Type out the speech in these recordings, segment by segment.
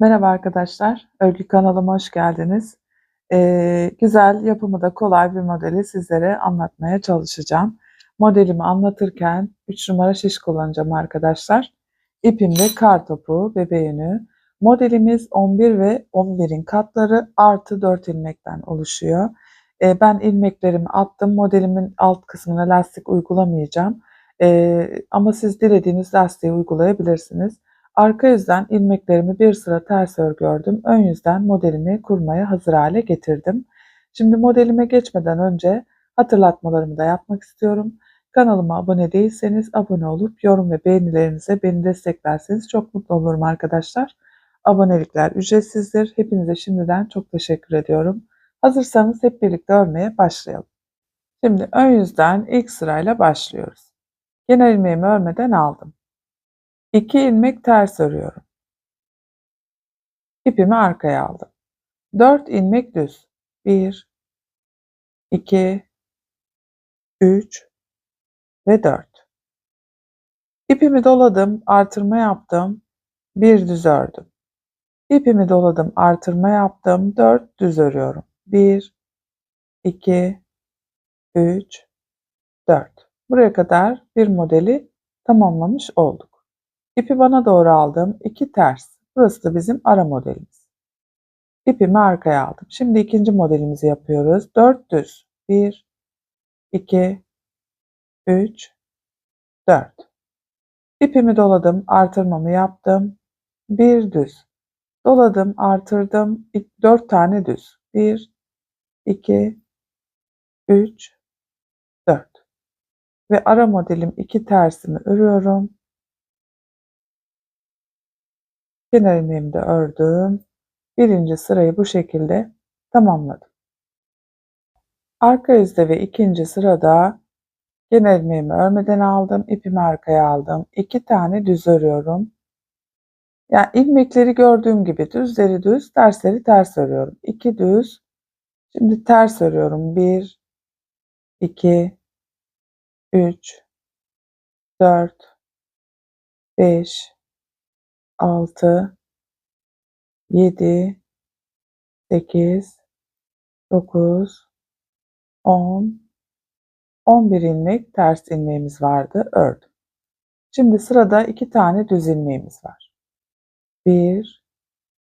Merhaba arkadaşlar, örgü kanalıma hoş geldiniz. Ee, güzel, yapımı da kolay bir modeli sizlere anlatmaya çalışacağım. Modelimi anlatırken 3 numara şiş kullanacağım arkadaşlar. İpimde kar topu, bebe yünü. Modelimiz 11 ve 11'in katları artı 4 ilmekten oluşuyor. Ee, ben ilmeklerimi attım. Modelimin alt kısmına lastik uygulamayacağım. Ee, ama siz dilediğiniz lastiği uygulayabilirsiniz. Arka yüzden ilmeklerimi bir sıra ters örgü ördüm. Ön yüzden modelimi kurmaya hazır hale getirdim. Şimdi modelime geçmeden önce hatırlatmalarımı da yapmak istiyorum. Kanalıma abone değilseniz abone olup yorum ve beğenilerinize beni desteklerseniz çok mutlu olurum arkadaşlar. Abonelikler ücretsizdir. Hepinize şimdiden çok teşekkür ediyorum. Hazırsanız hep birlikte örmeye başlayalım. Şimdi ön yüzden ilk sırayla başlıyoruz. Genel ilmeğimi örmeden aldım. 2 ilmek ters örüyorum. İpimi arkaya aldım. 4 ilmek düz. 1 2 3 ve 4. İpimi doladım, artırma yaptım. 1 düz ördüm. İpimi doladım, artırma yaptım. 4 düz örüyorum. 1 2 3 4. Buraya kadar bir modeli tamamlamış olduk. İpi bana doğru aldım. 2 ters. Burası da bizim ara modelimiz. İpimi arkaya aldım. Şimdi ikinci modelimizi yapıyoruz. 4 düz. 1 2 3 4. İpimi doladım, artırmamı yaptım. 1 düz. Doladım, artırdım. 4 tane düz. 1 2 3 4. Ve ara modelim 2 tersimi örüyorum. Kenar ilmeğimi de ördüm. Birinci sırayı bu şekilde tamamladım. Arka yüzde ve ikinci sırada kenar ilmeğimi örmeden aldım. ipimi arkaya aldım. İki tane düz örüyorum. Yani ilmekleri gördüğüm gibi düzleri düz, tersleri ters örüyorum. İki düz. Şimdi ters örüyorum. Bir, iki, üç, dört, beş, 6 7 8 9 10 11 ilmek ters ilmeğimiz vardı ördüm. Şimdi sırada iki tane düz ilmeğimiz var. 1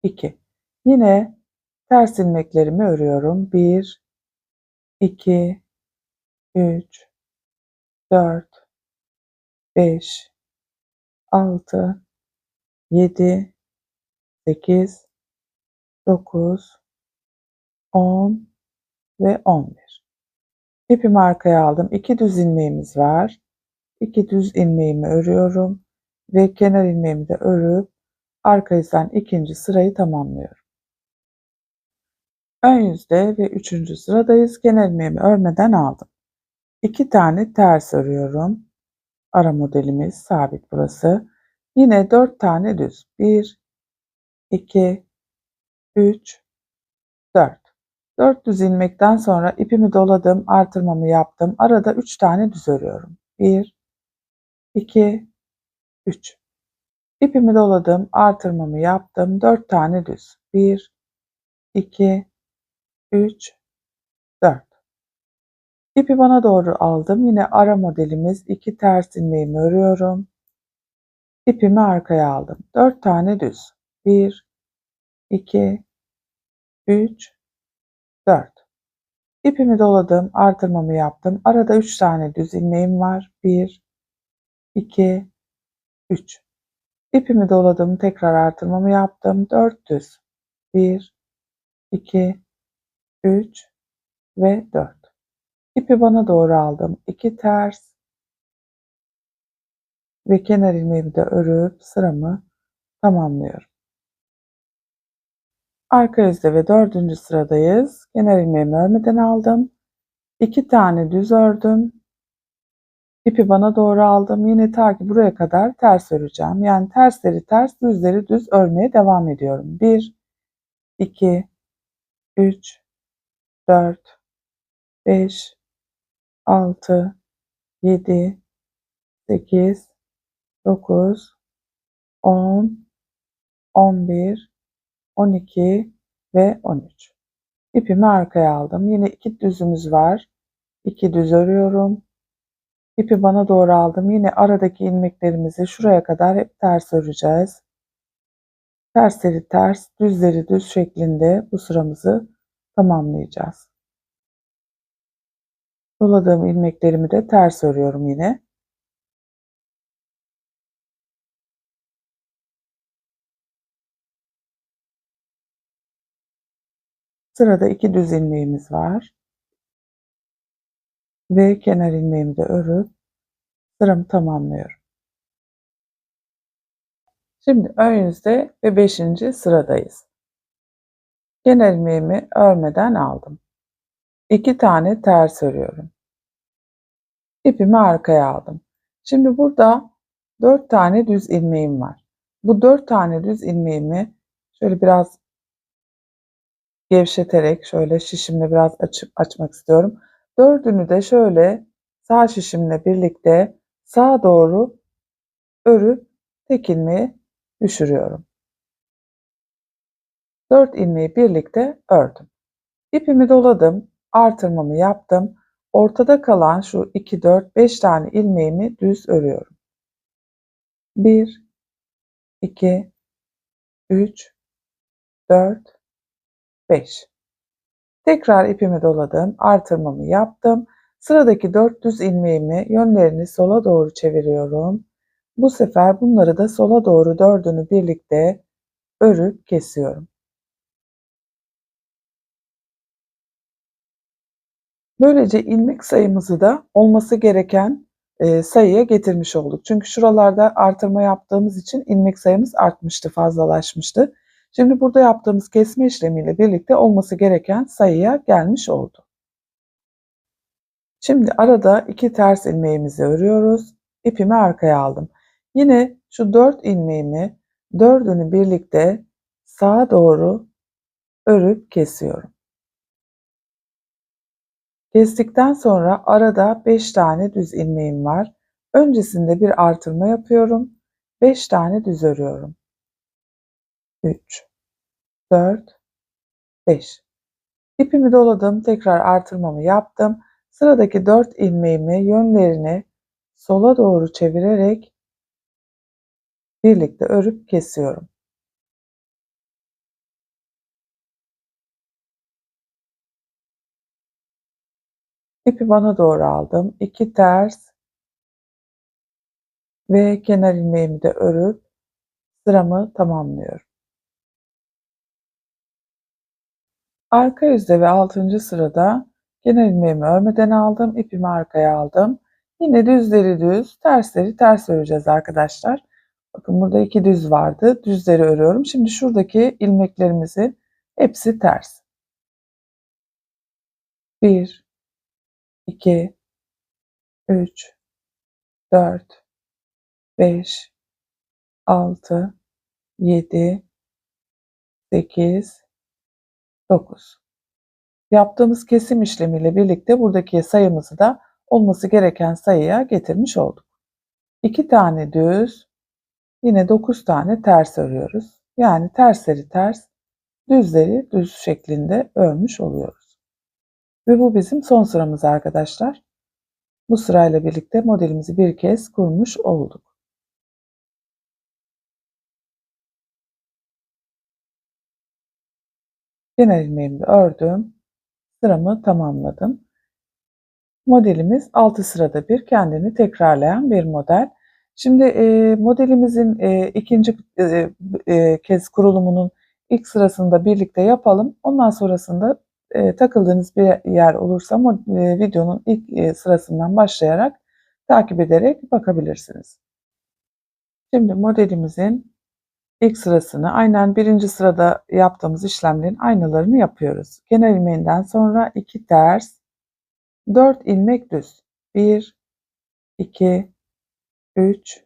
2 Yine ters ilmeklerimi örüyorum. 1 2 3 4 5 6 7 8 9 10 ve 11. İpimi arkaya aldım. 2 düz ilmeğimiz var. 2 düz ilmeğimi örüyorum ve kenar ilmeğimi de örüp arka yüzden ikinci sırayı tamamlıyorum. Ön yüzde ve üçüncü sıradayız. Kenar ilmeğimi örmeden aldım. 2 tane ters örüyorum. Ara modelimiz sabit burası. Yine 4 tane düz. 1, 2, 3, 4. 4 düz ilmekten sonra ipimi doladım, artırmamı yaptım. Arada 3 tane düz örüyorum. 1, 2, 3. İpimi doladım, artırmamı yaptım. 4 tane düz. 1, 2, 3, 4. İpi bana doğru aldım. Yine ara modelimiz 2 ters ilmeğimi örüyorum. İpimi arkaya aldım. 4 tane düz. 1 2 3 4 İpimi doladım, artırmamı yaptım. Arada 3 tane düz ilmeğim var. 1 2 3 İpimi doladım, tekrar artırmamı yaptım. 4 düz. 1 2 3 ve 4 İpi bana doğru aldım. 2 ters ve kenar ilmeğimi de örüp sıramı tamamlıyorum. Arka yüzde ve dördüncü sıradayız. Kenar ilmeğimi örmeden aldım. İki tane düz ördüm. İpi bana doğru aldım. Yine ta ki buraya kadar ters öreceğim. Yani tersleri ters, düzleri düz örmeye devam ediyorum. 1, 2, 3, 4, 5, 6, 7, 8, 9, 10, 11 12 ve 13. İpimi arkaya aldım. Yine iki düzümüz var. 2 düz örüyorum. İpi bana doğru aldım. Yine aradaki ilmeklerimizi şuraya kadar hep ters öreceğiz. Tersleri ters, düzleri düz şeklinde bu sıramızı tamamlayacağız. Doladığım ilmeklerimi de ters örüyorum yine. Sırada iki düz ilmeğimiz var. Ve kenar ilmeğimi de örüp sıramı tamamlıyorum. Şimdi ön yüzde ve beşinci sıradayız. Kenar ilmeğimi örmeden aldım. İki tane ters örüyorum. İpimi arkaya aldım. Şimdi burada dört tane düz ilmeğim var. Bu dört tane düz ilmeğimi şöyle biraz gevşeterek şöyle şişimle biraz açıp açmak istiyorum. Dördünü de şöyle sağ şişimle birlikte sağa doğru örüp tek ilmeği düşürüyorum. Dört ilmeği birlikte ördüm. İpimi doladım, artırmamı yaptım. Ortada kalan şu 2, 4, 5 tane ilmeğimi düz örüyorum. 1, 2, 3, 4, 5. Tekrar ipimi doladım, artırmamı yaptım. Sıradaki 4 düz ilmeğimi yönlerini sola doğru çeviriyorum. Bu sefer bunları da sola doğru dördünü birlikte örüp kesiyorum. Böylece ilmek sayımızı da olması gereken e, sayıya getirmiş olduk. Çünkü şuralarda artırma yaptığımız için ilmek sayımız artmıştı, fazlalaşmıştı. Şimdi burada yaptığımız kesme işlemiyle birlikte olması gereken sayıya gelmiş oldu. Şimdi arada iki ters ilmeğimizi örüyoruz. İpimi arkaya aldım. Yine şu dört ilmeğimi dördünü birlikte sağa doğru örüp kesiyorum. Kestikten sonra arada 5 tane düz ilmeğim var. Öncesinde bir artırma yapıyorum. 5 tane düz örüyorum. 3 4 5 İpimi doladım. Tekrar artırmamı yaptım. Sıradaki 4 ilmeğimi yönlerini sola doğru çevirerek birlikte örüp kesiyorum. İpi bana doğru aldım. 2 ters ve kenar ilmeğimi de örüp sıramı tamamlıyorum. Arka yüzde ve 6. sırada kenar ilmeğimi örmeden aldım. ipimi arkaya aldım. Yine düzleri düz, tersleri ters öreceğiz arkadaşlar. Bakın burada iki düz vardı. Düzleri örüyorum. Şimdi şuradaki ilmeklerimizi hepsi ters. 1 2 3 4 5 6 7 8 9 Yaptığımız kesim işlemiyle birlikte buradaki sayımızı da olması gereken sayıya getirmiş olduk. 2 tane düz, yine 9 tane ters örüyoruz. Yani tersleri ters, düzleri düz şeklinde örmüş oluyoruz. Ve bu bizim son sıramız arkadaşlar. Bu sırayla birlikte modelimizi bir kez kurmuş olduk. Genel ilmeğimi ördüm. Sıramı tamamladım. Modelimiz 6 sırada bir kendini tekrarlayan bir model. Şimdi e, modelimizin e, ikinci e, e, kez kurulumunun ilk sırasında birlikte yapalım. Ondan sonrasında e, takıldığınız bir yer olursa e, videonun ilk e, sırasından başlayarak takip ederek bakabilirsiniz. Şimdi modelimizin ilk sırasını aynen birinci sırada yaptığımız işlemlerin aynılarını yapıyoruz. Genel ilmeğinden sonra 2 ters, 4 ilmek düz. 1, 2, 3,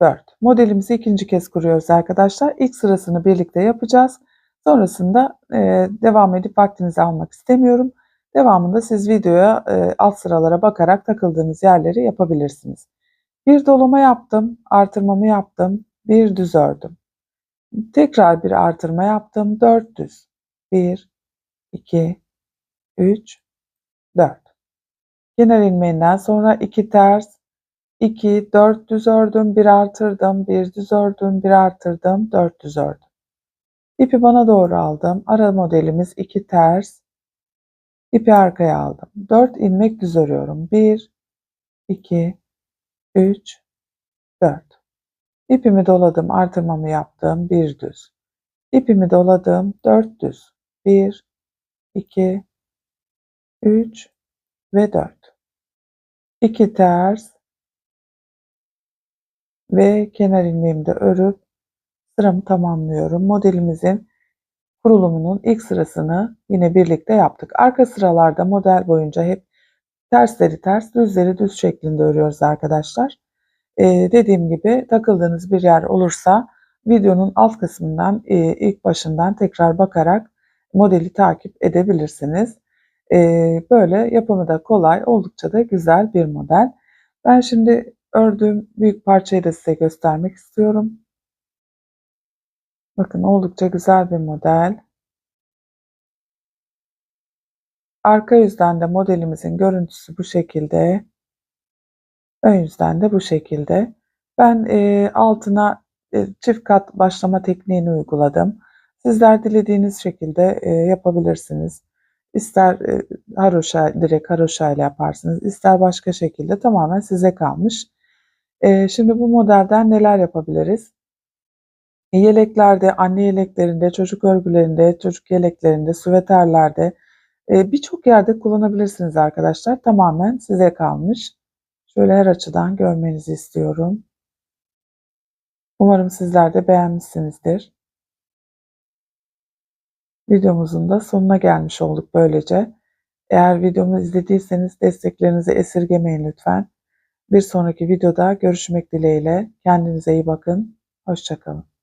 4. Modelimizi ikinci kez kuruyoruz arkadaşlar. İlk sırasını birlikte yapacağız. Sonrasında e, devam edip vaktinizi almak istemiyorum. Devamında siz videoya e, alt sıralara bakarak takıldığınız yerleri yapabilirsiniz. Bir dolama yaptım, artırmamı yaptım, bir düz ördüm. Tekrar bir artırma yaptım. 4 düz. 1, 2, 3, 4. Kenar ilmeğinden sonra 2 ters, 2, 4 düz ördüm, 1 artırdım, 1 düz ördüm, 1 artırdım, 4 düz ördüm. İpi bana doğru aldım. Ara modelimiz 2 ters. İpi arkaya aldım. 4 ilmek düz örüyorum. 1, 2, 3, 4. İpimi doladım, artırmamı yaptım. 1 düz. İpimi doladım. 4 düz. 1, 2, 3 ve 4. 2 ters ve kenar ilmeğimi de örüp sıramı tamamlıyorum. Modelimizin kurulumunun ilk sırasını yine birlikte yaptık. Arka sıralarda model boyunca hep tersleri ters, düzleri düz şeklinde örüyoruz arkadaşlar. Ee, dediğim gibi takıldığınız bir yer olursa videonun alt kısmından e, ilk başından tekrar bakarak modeli takip edebilirsiniz. Ee, böyle yapımı da kolay, oldukça da güzel bir model. Ben şimdi ördüğüm büyük parçayı da size göstermek istiyorum. Bakın oldukça güzel bir model. Arka yüzden de modelimizin görüntüsü bu şekilde. Ön yüzden de bu şekilde. Ben e, altına e, çift kat başlama tekniğini uyguladım. Sizler dilediğiniz şekilde e, yapabilirsiniz. İster e, haroşa, direkt haroşa ile yaparsınız, ister başka şekilde tamamen size kalmış. E, şimdi bu modelden neler yapabiliriz? E, yeleklerde, anne yeleklerinde, çocuk örgülerinde, çocuk yeleklerinde, süveterlerde e, birçok yerde kullanabilirsiniz arkadaşlar. Tamamen size kalmış. Şöyle her açıdan görmenizi istiyorum. Umarım sizler de beğenmişsinizdir. Videomuzun da sonuna gelmiş olduk böylece. Eğer videomu izlediyseniz desteklerinizi esirgemeyin lütfen. Bir sonraki videoda görüşmek dileğiyle. Kendinize iyi bakın. Hoşçakalın.